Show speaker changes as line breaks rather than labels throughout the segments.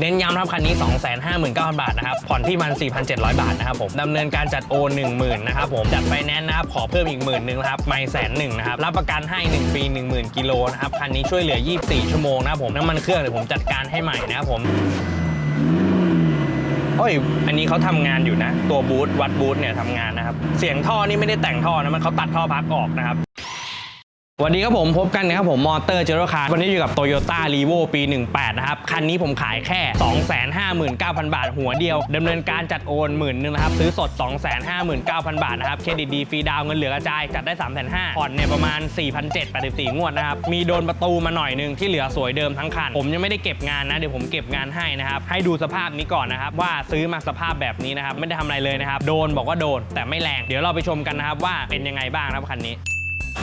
เน้นย้ำนะครับคันนี้ 259,000 บาทนะครับ ผ่อนที่มัน 4,700 บาทนะครับผมดำเนินการจัดโอน10,000นะครับผม จัดไฟแนนซ์นะครับ ขอเพิ่มอีกหมื่นหนึ่งนะครับ ไม่แสนหนึ่งนะครับ รับประกันให้ 1 ปี 10,000 กิโลนะครับ คันนี้ช่วยเหลือ 24 ชั่วโมงนะครับผม น้ำมันเครื่องเดี๋ยวผมจัดการให้ใหม่นะครับผมโอ้ย อันนี้เขาทำงานอยู่นะ ตัวบูทวัดบูทเนี่ยทำงานนะครับ เสียงท่อนี่ไม่ได้แต่งท่อนะ มันเขาตัดท่อพักออกนะครับ สวัสดีครับผมพบกันนะครับผมมอเตอร์เจอร์คาร์วันนี้อยู่กับ Toyota r e v o ปี 18 นะครับ คันนี้ผมขายแค่ 259,000 บาท หัวเดียวดำเนินการจัดโอนหมื่นนึงนะครับ ซื้อสด 259,000 บาทนะครับ เครดิตดีฟรีดาวเงินเหลือกระจาย จัดได้ 3,500ผ่อนเนี่ยประมาณ 4,784 งวดนะครับ มีโดนประตูมาหน่อยนึงที่เหลือสวยเดิมทั้งคัน ผมยังไม่ได้เก็บงานนะ เดี๋ยวผมเก็บงานให้นะครับ ให้ดูสภาพนี้ก่อนนะครับว่าซื้อมาสภาพแบบนี้นะครับไม่ได้ทำอะไรเลยนะครับโดนบอกว่าโดนแต่ไม่แรงเดี๋ยวเราไปชมกันนะครับว่าเป็นยังไงบ้างครับคันนี้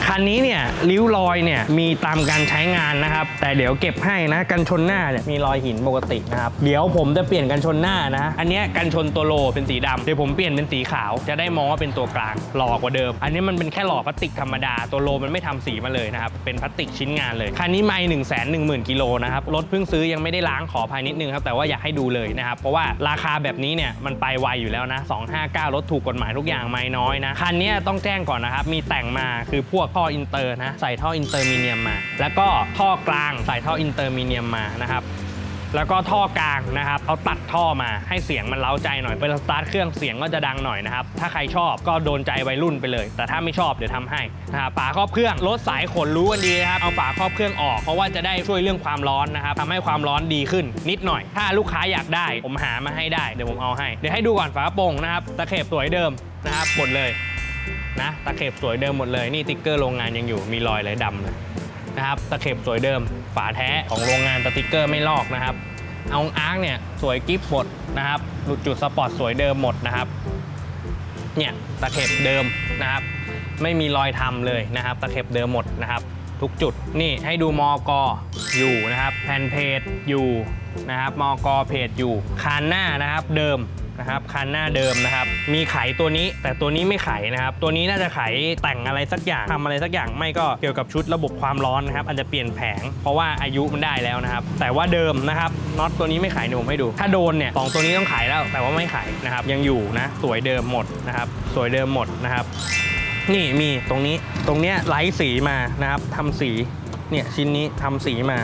คันนี้เนี่ยริ้วรอยเนี่ยมีตามการใช้งานนะครับ แต่เดี๋ยวเก็บให้นะกันชนหน้าเนี่ยมีรอยหินปกตินะครับเดี๋ยวผมจะเปลี่ยนกันชนหน้านะ อันนี้กันชนตัวโลเป็นสีดำเดี๋ยวผมเปลี่ยนเป็นสีขาว จะได้มองว่าเป็นตัวกลางหล่อกว่าเดิม อันนี้มันเป็นแค่หล่อพลาสติกธรรมดาตัวโลมันไม่ทำสีมาเลยนะครับเป็นพลาสติกชิ้นงานเลยคันนี้ไม่หนึ่งแสนหนึ่งหมื่นกิโลนะครับรถเพิ่งซื้อยังไม่ได้ล้างขอภายนิดนึงครับแต่ว่าอยากให้ดูเลยนะครับเพราะว่าราคาแบบนี้เนี่ยมันไปไวอยู่แล้วนะ259รถถูกกฎหมายทุกอย่างไม่น้อยนะคันเนี้ต้องแจ้งก่อนนะครับมีแต่งมาคือพวกท่ออินเตอร์นะใส่ท่ออินเตอร์มิเนียมมา แล้วก็ท่อกลางใส่ท่ออินเตอร์มิเนียมมานะครับแล้วก็ท่อกลางนะครับเขาตัดท่อมาให้เสียงมันเล้าใจหน่อยเวลาสตาร์ทเครื่องเสียงก็จะดังหน่อยนะครับ ถ้าใครชอบก็โดนใจวัยรุ่นไปเลย แต่ถ้าไม่ชอบเดี๋ยวทำให้นะครับฝาครอบเครื่องรถสายขนรู้กันดีนะครับเอาฝาครอบเครื่องออก เพราะว่าจะได้ช่วยเรื่องความร้อนนะครับทำให้ความร้อนดีขึ้นนิดหน่อย ถ้าลูกค้าอยากได้ ผมหามาให้ได้เดี๋ยวผมเอาให้เดี๋ยวให้ดูก่อนฝากระโปรงนะครับตะเข็บสวยเดิมนะครับหมดเลย นะ ตะเข็บสวยเดิมหมดเลย นี่ติ๊กเกอร์โรงงานยังอยู่ มีรอยเลยดำเลยนะครับ ตะเข็บสวยเดิม ฝาแท้ของโรงงานสติ๊กเกอร์ไม่ลอกนะครับ เอาอาร์คเนี่ยสวยกิฟหมดนะครับหลุดจุดสปอร์ตสวยเดิมหมดนะครับ เนี่ยตะเข็บเดิมนะครับ ไม่มีรอยทำเลยนะครับ ตะเข็บเดิมหมดนะครับ ทุกจุด นี่ให้ดูมอกออยู่นะครับ แผ่นเพจอยู่นะครับ มอกอเพจอยู่ คานหน้านะครับเดิม นะครับคันหน้าเดิมนะครับ มีไขตัวนี้แต่ตัวนี้ไม่ไขนะครับ ตัวนี้น่าจะไขแต่งอะไรสักอย่างทำอะไรสักอย่างไม่ก็เกี่ยวกับชุดระบบความร้อนนะครับอาจจะเปลี่ยนแผง เพราะว่าอายุมันได้แล้วนะครับ แต่ว่าเดิมนะครับน็อตตัวนี้ไม่ไขเดี๋ยวผมให้ดู ถ้าโดนเนี่ยสองตัวนี้ต้องไขแล้ว แต่ว่าไม่ไขนะครับ ยังอยู่นะสวยเดิมหมดนะครับ สวยเดิมหมดนะครับ นี่มีตรงนี้ตรงเนี้ยไล่สีมานะครับทำสีเนี่ยชิ้นนี้ทำสีมา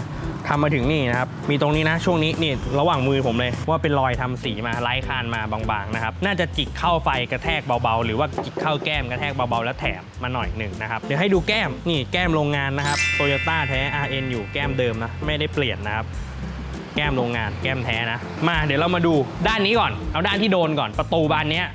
ทำมาถึงนี่นะครับ มีตรงนี้นะช่วงนี้นี่ระหว่างมือผมเลย ว่าเป็นรอยทำสีมาไล่คานมาบางๆนะครับ น่าจะจิกเข้าไฟกระแทกเบาๆ หรือว่าจิกเข้าแก้มกระแทกเบาๆ แล้วแถมมาหน่อยหนึ่งนะครับ เดี๋ยวให้ดูแก้มนี่แก้มโรงงานนะครับโตโยต้าแท้ RN อยู่แก้มเดิมนะ ไม่ได้เปลี่ยนนะครับแก้มโรงงานแก้มแท้นะ มาเดี๋ยวเรามาดูด้านนี้ก่อน เอาด้านที่โดนก่อนประตูบานเนี้ย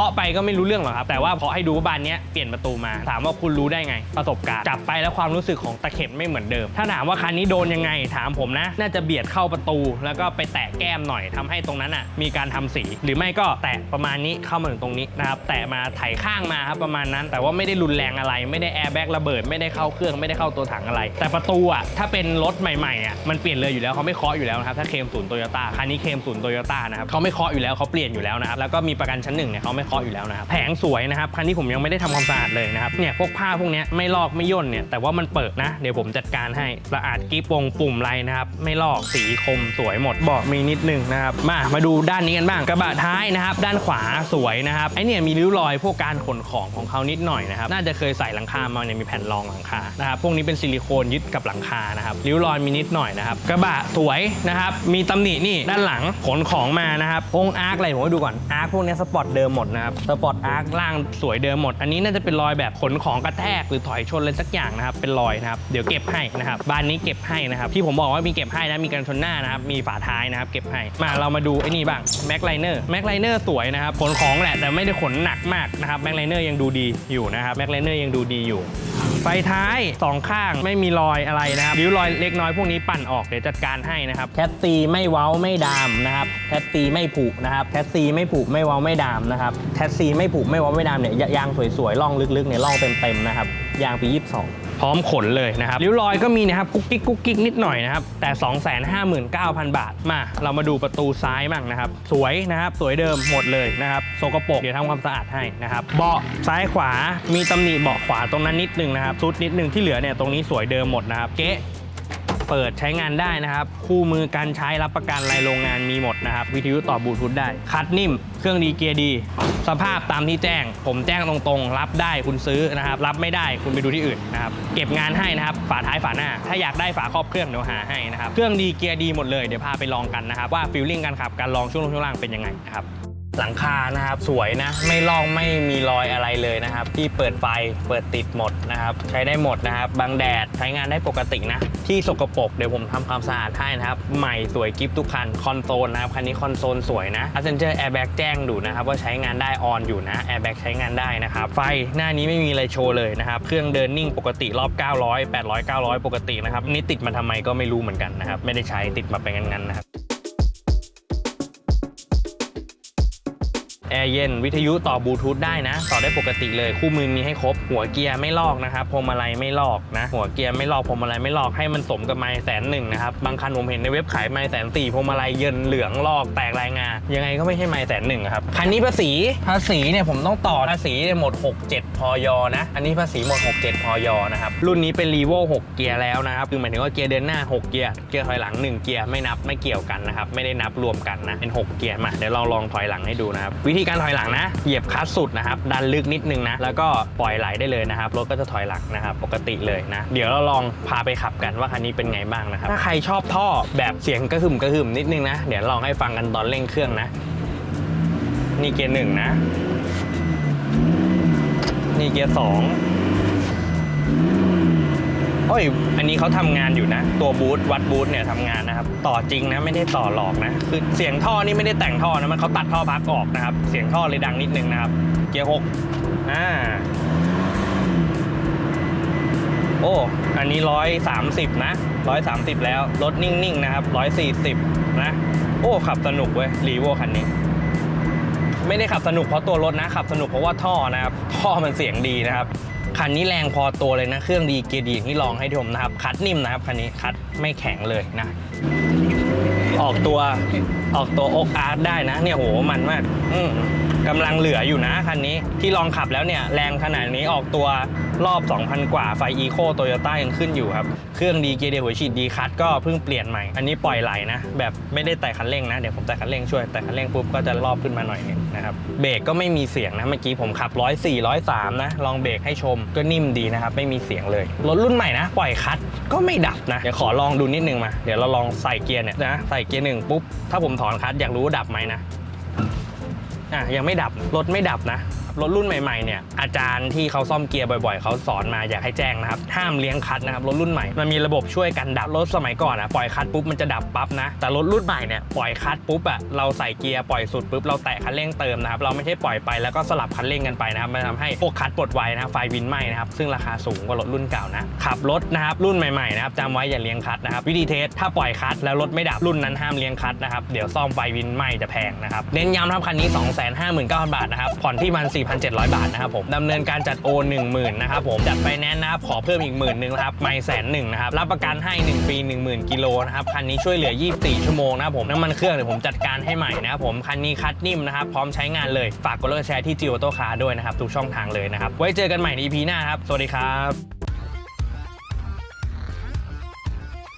าะไปก็ไม่รู้เรื่องหรอกครับ แต่ว่าพอให้ดูว่าบานเนี้ยเปลี่ยนประตูมา ถามว่าคุณรู้ได้ไง ประสบการณ์ จับไปแล้วความรู้สึกของตะเข็บไม่เหมือนเดิม ถ้าถามว่าคันนี้โดนยังไง ถามผมนะ น่าจะเบียดเข้าประตู แล้วก็ไปแตะแก้มหน่อยทำให้ตรงนั้นอะ มีการทำสี หรือไม่ก็แตะประมาณนี้เข้ามาถึงตรงนี้นะครับ แตะมาไถข้างมาครับประมาณนั้น แต่ว่าไม่ได้รุนแรงอะไร ไม่ได้แอร์แบ็กระเบิด ไม่ได้เข้าเครื่อง ไม่ได้เข้าตัวถังอะไร แต่ประตูอะ ถ้าเป็นรถใหม่ๆอะ มันเปลี่ยนเลยอยู่แล้วเขาไม่เคาะอยู่แล้วนะครับ ถ้าเคมศูนย์โตโยต้า คันนี้เคมศูนย์โตโยต้านะครับเขาไม่เคาะอยู่แล้วเขาเปลี่ยนอยู่แล้วนะครับ แล้วก็มีประกันชั้นหนึ่งเนี่ยเขาไม่เคาะอยู่แล้วนะครับแผงสวยนะครับคันนี้ผมยังไม่ได้ทำความสะอาดเลยนะครับเนี่ยพวกผ้าพวกเนี้ยไม่ลอกไม่ย่นเนี่ยแต่ว่ามันเปิดนะเดี๋ยวผมจัดการให้สะอาดกิ๊บวงปุ่มไรนะครับไม่ลอกสีคมสวยหมดเบาะมีนิดนึงนะครับมามาดูด้านนี้กันบ้างกระบะท้ายนะครับด้านขวาสวยนะครับไอเนี่ยมีริ้วรอยพวกการขนของของเขานิดหน่อยนะครับน่าจะเคยใส่หลังคามาเนี่ยมีแผ่นรองหลังคานะครับพวกนี้เป็นซิลิโคนยึดกับหลังคานะครับริ้วรอยมีนิดหน่อยนะครับกระบะสวยนะครับมีตำหนินี่ด้านหลังขนของมานะครับพงอาร์คอะไรผมให้ดูก่อนอาร์คพวกนี้สปอร์ตเดิมหมดนะครับสปอร์ตอาร์คล่างสวยเดิมหมด อันนี้น่าจะเป็นรอยแบบขนของกระแทกหรือถอยชนอะไรสักอย่างนะครับ เป็นรอยนะครับ เดี๋ยวเก็บให้นะครับ บ้านนี้เก็บให้นะครับ ที่ผมบอกว่ามีเก็บให้นะ มีกันชนหน้านะครับ มีฝาท้ายนะครับ เก็บให้ มาเรามาดูไอ้นี่บ้างแม็กไลเนอร์แม็กไลเนอร์สวยนะครับ ขนของแหละแต่ไม่ได้ขนหนักมากนะครับแม็กไลเนอร์ยังดูดีอยู่นะครับแม็กไลเนอร์ยังดูดีอยู่ ไฟท้ายสองข้างไม่มีรอยอะไรนะครับริ้วรอยเล็กน้อยพวกนี้ปั่นออกเดี๋ยวจัดการให้นะครับแคสซีไม่เว้าไม่ดามนะครับแคสซีไม่ผุนะครับแคสซีไม่ผุไม่เว้าไม่ดามนะครับแคสซีไม่ผุไม่เว้าไม่ดามเนี่ยยางสวยๆล่องลึกๆเนี่ยล่องเต็มๆนะครับยางปี 22 พร้อมขนเลยนะครับริ้วรอยก็มีนะครับกุ๊กกิ๊กกุ๊กกิ๊กนิดหน่อยนะครับแต่ 259,000 บาทมา เรามาดูประตูซ้ายบ้างนะครับ สวยนะครับ สวยเดิมหมดเลยนะครับโซกโปกเดี๋ยวทำความสะอาดให้นะครับเบาะซ้ายขวามีตำหนิเบาะขวาตรงนั้นนิดนึงนะครับซุดนิดนึงที่เหลือเนี่ยตรงนี้สวยเดิมหมดนะครับเก๊ เปิดใช้งานได้นะครับ คู่มือการใช้รับประกันรายโรงงานมีหมดนะครับ วิทยุต่อบลูทูธได้ คัดนิ่ม เครื่องดีเกียร์ดี สภาพตามที่แจ้ง ผมแจ้งตรงๆ รับได้คุณซื้อนะครับ รับไม่ได้คุณไปดูที่อื่นนะครับ เก็บงานให้นะครับ ฝาท้ายฝาหน้า ถ้าอยากได้ฝาครอบเครื่องเดี๋ยวหาให้นะครับ เครื่องดีเกียร์ดีหมดเลย เดี๋ยวพาไปลองกันนะครับว่าฟิลลิ่งการขับ การลองช่วงลงช่วงล่างเป็นยังไงนะครับ หลังคานะครับสวยนะไม่ลอกไม่มีรอยอะไรเลยนะครับ ที่เปิดไฟเปิดติดหมดนะครับ ใช้ได้หมดนะครับบังแดดใช้งานได้ปกตินะ ที่สกปรกเดี๋ยวผมทำความสะอาดให้นะครับ ใหม่สวยกิฟทุกคันคอนโซลนะครับคันนี้คอนโซลสวยนะ Passenger Airbag แจ้งดูนะครับว่าใช้งานได้ออนอยู่นะ Airbag ใช้งานได้นะครับไฟหน้านี้ไม่มีอะไรโชว์เลยนะครับเครื่องเดินนิ่งปกติรอบ 900 800 900 ปกตินะครับนี่ติดมาทำไมก็ไม่รู้เหมือนกันนะครับไม่ได้ใช้ติดมาเป็นงั้นๆนะครับ แอร์เย็นวิทยุต่อบลูทูธได้นะ ต่อได้ปกติเลยคู่มือมีให้ครบ หัวเกียร์ไม่ลอกนะครับพวงมาลัยไม่ลอกนะ หัวเกียร์ไม่ลอกพวงมาลัยไม่ลอกให้มันสมกับไม้แสนหนึ่งนะครับบางคันผมเห็นในเว็บขายไม้แสนสี่พวงมาลัยเยินเหลืองลอกแตกลายงายังไงก็ไม่ใช่ไม้แสนหนึ่งครับคันนี้ภาษีภาษีเนี่ยผมต้องต่อภาษีเนี่ยหมด 67พอยนะ อันนี้ภาษีหมด 67พอยนะครับรุ่นนี้เป็นรีโว6เกียร์แล้วนะครับคือหมายถึงว่าเกียร์เดินหน้า 6 เกียร์เกียร์ถอยหลัง 1 เกียร์ไม่นับไม่เกี่ยวกันนะครับไม่ได้นับรวมกันนะเป็น 6 เกียร์มาเดี๋ยวเราลองถอยหลังให้ดูนะครับวิธีการถอยหลังนะ เหยียบคลัตช์สุดนะครับ ดันลึกนิดนึงนะ แล้วก็ปล่อยไหลได้เลยนะครับ รถก็จะถอยหลังนะครับ ปกติเลยนะ เดี๋ยวเราลองพาไปขับกันว่าคันนี้เป็นไงบ้างนะครับ ถ้าใครชอบท่อแบบเสียงกระหึ่มกระหึ่มนิดนึงนะ เดี๋ยวลองให้ฟังกันตอนเร่งเครื่องนะ นี่เกียร์หนึ่งนะ นี่เกียร์สอง โอ้ย อันนี้เขาทำงานอยู่นะ ตัวบูทวัดบูทเนี่ยทำงานนะครับ ต่อจริงนะไม่ได้ต่อหลอกนะ คือเสียงท่อนี่ไม่ได้แต่งท่อนะมันเขาตัดท่อพักออกนะครับ เสียงท่อเลยดังนิดนึงนะครับ เกียร์หกอ่า โอ้ อันนี้ร้อยสามสิบนะร้อยสามสิบแล้ว รถนิ่งๆนะครับร้อยสี่สิบนะ โอ้ ขับสนุกเว้ยรีโวคันนี้ ไม่ได้ขับสนุกเพราะตัวรถนะ ขับสนุกเพราะว่าท่อนะครับ ท่อมันเสียงดีนะครับ คันนี้แรงพอตัวเลยนะ เครื่องดีเกียร์ดีนี่ลองให้ชมนะครับ คัดนิ่มนะครับคันนี้คัดไม่แข็งเลยนะ ออกตัวออกตัวอกอาร์ตได้นะ เนี่ยโหมันมาก อืม กำลังเหลืออยู่นะคันนี้ที่ลองขับแล้วเนี่ยแรงขนาดนี้ออกตัวรอบ 2,000 กว่าไฟอีโคโตโยต้ายังขึ้นอยู่ครับ เครื่องดีเกียร์เดียวหัวฉีดดีคัดก็เพิ่งเปลี่ยนใหม่ อันนี้ปล่อยไหลนะ แบบไม่ได้แตะคันเร่งนะ เดี๋ยวผมแตะคันเร่งช่วย แตะคันเร่งปุ๊บก็จะรอบขึ้นมาหน่อยนึงนะครับ เบรกก็ไม่มีเสียงนะ เมื่อกี้ผมขับ 104 103 นะ ลองเบรกให้ชมก็นิ่มดีนะครับ ไม่มีเสียงเลย รถรุ่นใหม่นะ ปล่อยคัดก็ไม่ดับนะ เดี๋ยวขอลองดูนิดนึงมา เดี๋ยวเราลองใส่เกียร์เนี่ยนะ ใส่เกียร์หนึ่งปุ๊บ ถ้าผมถอนคัดอยากรู้ดับไหมนะ อะยังไม่ดับรถไม่ดับนะ รถรุ่นใหม่ๆเนี่ยอาจารย์ที่เขาซ่อมเกียร์บ่อยๆ เขาสอนมาอยากให้แจ้งนะครับห้ามเลี้ยงคัดนะครับรถรุ่นใหม่มันมีระบบช่วยกันดับรถสมัยก่อนอะปล่อยคัดปุ๊บมันจะดับปั๊บนะแต่รถรุ่นใหม่เนี่ยปล่อยคัดปุ๊บอะเราใส่เกียร์ปล่อยสุดปุ๊บเราแตะคันเร่งเติมนะครับเราไม่ใช่ปล่อยไปแล้วก็สลับคันเร่งกันไปนะครับมันทำให้พวกคัดปลดไวนะไฟวินไหมนะครับซึ่งราคาสูงกว่ารถรุ่นเก่านะขับรถนะครับรุ่นใหม่ๆนะครับจำไว้อย่าเลี้ยงคัดนะครับวิธีเทสถ้าปล่อยคัดแล้วรถไม่ดับรุ่นนั้นห้ามเลี้ยงคัดนะครับเดี๋ยวซ่อมไฟวินไหมจะแพงนะครับเน้นย้ำครับคันนี้ 259,000 บาทนะครับผ่อนที่มัน4,700 บาทนะครับผมดำเนินการจัดโอน10,000นะครับผมจัดไปแนนนะครับขอเพิ่มอีกหมื่นหนึ่งนะครับไม่แสนหนึ่งนะครับรับประกันให้ 1 ปี 10,000 กิโลนะครับคันนี้ช่วยเหลือ 24 ชั่วโมงนะครับผมน้ำมันเครื่องเดี๋ยวผมจัดการให้ใหม่นะครับผมคันนี้คัดนิ่มนะครับพร้อมใช้งานเลยฝากกดไลค์แชร์ที่จิวโตคาด้วยนะครับทุกช่องทางเลยนะครับไว้เจอกันใหม่ใน EP หน้าครับสวัสดีครับ